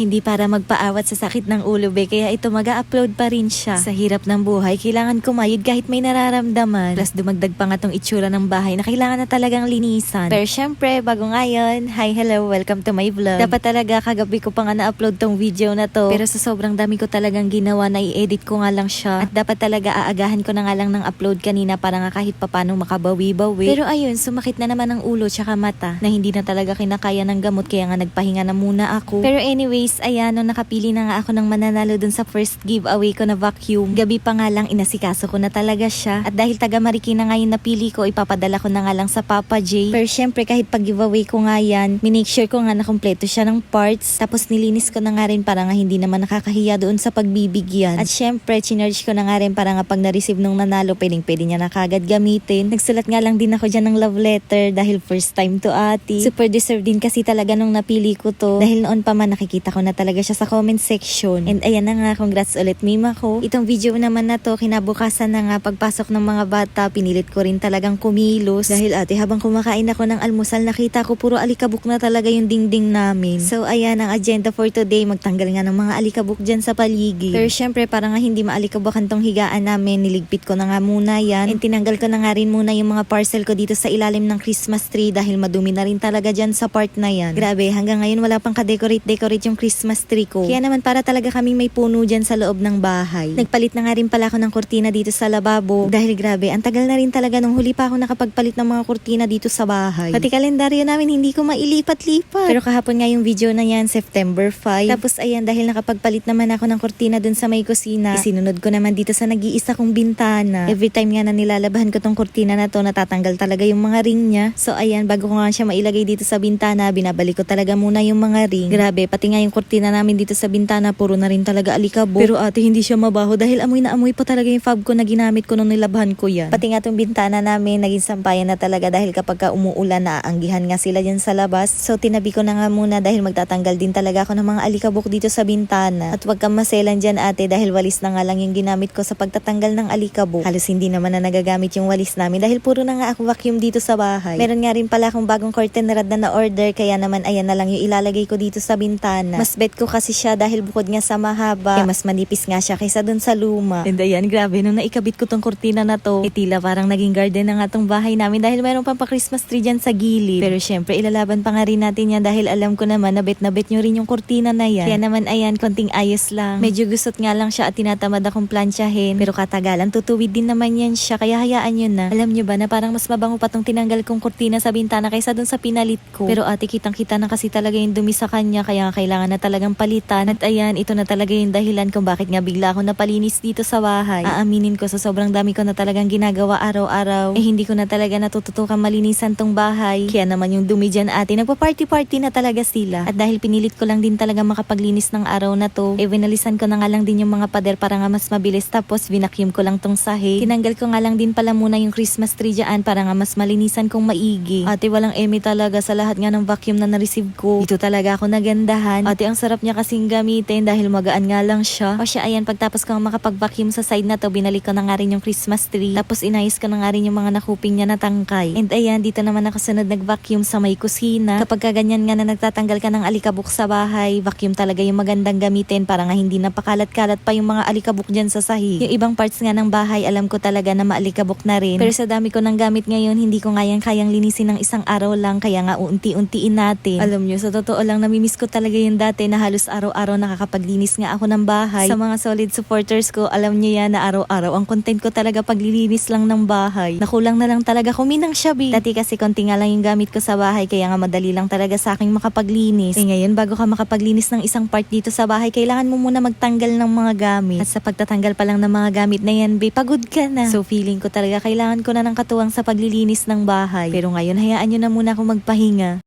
Hindi para magpaawat sa sakit ng ulo be, kaya ito mag upload pa rin siya. Sa hirap ng buhay, kailangan kumayod kahit may nararamdaman. Plus dumagdag pa nga tong itsura ng bahay na kailangan na talagang linisan. Pero syempre, bago ngayon, hi, hello, welcome to my vlog. Dapat talaga kagabi ko pa nga na-upload tong video na to. Pero sa sobrang dami ko talagang ginawa na i-edit ko nga lang siya. At dapat talaga aagahan ko na nga lang ng upload kanina para nga kahit papano makabawi-bawi. Pero ayun, sumakit na naman ang ulo tsaka mata na hindi na talaga kinakaya ng gamot kaya nga nagpahinga na muna ako. Pero anyways, ayan, nung nakapili na nga ako ng mananalo dun sa first giveaway ko na vacuum, gabi pa nga lang inasikaso ko na talaga siya. At dahil taga Marikina nga yung napili ko, ipapadala ko na nga lang sa Papa J. Pero syempre kahit pag giveaway ko nga yan, minake sure ko nga na kompleto siya ng parts. Tapos nilinis ko na nga rin para nga hindi naman nakakahiya doon sa pagbibigyan. At syempre, chinarge ko na nga rin para nga pag na-receive nung nanalo, pwedeng pwede niya na kagad gamitin. Nagsulat nga lang din ako dyan ng love letter dahil first time to ate. Super deserve din kasi talaga nung napili ko to. Dahil noon pa man nakikita ko na talaga siya sa comment section. And ayan na nga, congrats ulit mima ko. Itong video naman na to, kinabukasan na nga pagpasok ng mga bata, pinilit ko rin talagang kumilos. Dahil ate, habang kumakain ako ng almusal, nakita ko puro alikabok na talaga yung dingding namin. So ayan ang agenda for today, magtanggal nga ng mga alikabok dyan sa paligid. Pero syempre, para nga hindi maalikabokan tong higaan namin, niligpit ko na nga muna yan. And tinanggal ko na nga rin muna yung mga parcel ko dito sa ilalim ng Christmas tree dahil madumi na rin talaga dyan sa part na yan. Grabe, hanggang ngayon wala pang ka-decorate-decorate yung Christmas tree ko. Kaya naman para talaga kaming may puno dyan sa loob ng bahay. Nagpalit na nga rin pala ako ng kurtina dito sa lababo dahil grabe, ang tagal na rin talaga nung huli pa ako nakapagpalit ng mga kurtina dito sa bahay. Pati kalendaryo namin hindi ko mailipat-lipat. Pero kahapon nga yung video na yan, September 5. Tapos ayan, dahil nakapagpalit naman ako ng kurtina dun sa may kusina, isinunod ko naman dito sa nag-iisa kong bintana. Every time nga na nilalabahan ko tong kurtina na to, natatanggal talaga yung mga ring niya. So ayan, bago ko nga siya mailagay dito sa bintana, binabalik ko talaga muna yung mga ring. Grabe, pati nga yung kurtina namin dito sa bintana, puro na rin talaga alikabok. Pero ate, hindi siya mabaho dahil amoy na amoy pa talaga yung fab ko na ginamit ko nung nilabahan ko yan. Pati nga tong bintana namin, naging sampayan na talaga dahil kapag ka umuulan, naaanggihan nga sila dyan sa labas. So tinabi ko na nga muna dahil magtatanggal din talaga ako ng mga alikabok dito sa bintana. At wag kang maselan dyan ate dahil walis na nga lang yung ginamit ko sa pagtatanggal ng alikabok. Halos hindi naman na nagagamit yung walis namin dahil puro na nga ako vacuum dito sa bahay. Meron nga rin pala akong bagong curtain rod na na-order kaya naman ayan na lang yung ilalagay ko dito sa bintana. Mas bet ko kasi siya dahil bukod nga sa mahaba, eh, mas manipis nga siya kaysa dun sa luma. And ayan, grabe, nung naikabit ko tong kurtina na to, eh tila parang naging garden na nga tong bahay namin dahil meron pang pa Christmas tree dyan sa gilid. Pero syempre, ilalaban pa nga rin natin yan dahil alam ko naman na bet na bet nyo rin yung kurtina na yan. Kaya naman ayan, konting ayos lang. Medyo gustot nga lang siya at tinatamad akong plansyahin. Pero katagalan, tutuwid din naman yan siya. Kaya hayaan nyo na. Alam nyo ba na parang mas mabango pa tong tinanggal kong kurtina sa bintana kaysa dun sa pinalit ko. Pero ate, kitang kita na kasi talaga yung dumi sa kanya. Kaya nga kailangan na talagang palitan. At ayan, ito na talaga yung dahilan kung bakit nga bigla ako napalinis dito sa bahay. Aaminin ko sa sobrang dami ko na talagang ginagawa araw-araw. Eh hindi ko na talaga natututukan malinisan tong bahay. Kaya naman yung dumi dyan ate, nagpa-party-party na talaga sila. At dahil pinilit ko lang din talaga makapaglinis ng araw na to, eh winalisan ko na nga lang din yung mga pader para nga mas mabilis. Tapos vinacuum ko lang tong sahi. Tinanggal ko nga lang din pala muna yung Christmas tree dyan para nga mas malinisan kong maigi. Ate walang eme talaga sa lahat nga ng vacuum na na-receive ko. Ito talaga ako nagandahan. Ate ang sarap niya kasing gamitin dahil magaan nga lang siya. O siya ayan, pagtapos ko nga makapag-vacuum sa side na to, binalik ko na nga rin yung Christmas tree. Tapos inayos ko na nga rin yung mga nakuping niya na tangkay. And ayan, dito naman ako sunod nag-vacuum sa may kusina. Kapag ka ganyan nga na nagtatanggal ka ng alikabok sa bahay, vacuum talaga yung magandang gamitin para nga hindi napakalat-kalat pa yung mga alikabok dyan sa sahig. Yung ibang parts nga ng bahay, alam ko talaga na maalikabok na rin. Pero sa dami ko ng gamit ngayon, hindi ko nga yan kayang linisin ng isang araw lang, kaya nga unti-untiin natin. Alam nyo, sa totoo lang, namimiss ko talaga yung dati na halos araw-araw nakakapaglinis nga ako ng bahay. Sa mga solid supporters ko, alam nyo yan na araw-araw ang content ko talaga paglilinis lang ng bahay. Nakulang na lang talaga kuminang shabi. Dati kasi konti nga lang yung gamit ko sa bahay, kaya nga madali lang talaga sa akin makapaglinis. Eh ngayon, bago ka makapaglinis ng isang part dito sa bahay, kailangan mo muna magtanggal ng mga gamit. At sa pagtatanggal pa lang ng mga gamit na yan, be, pagod ka na. So feeling ko talaga kailangan ko na ng katuwang sa paglilinis ng bahay. Pero ngayon, hayaan nyo na muna ako magpahinga.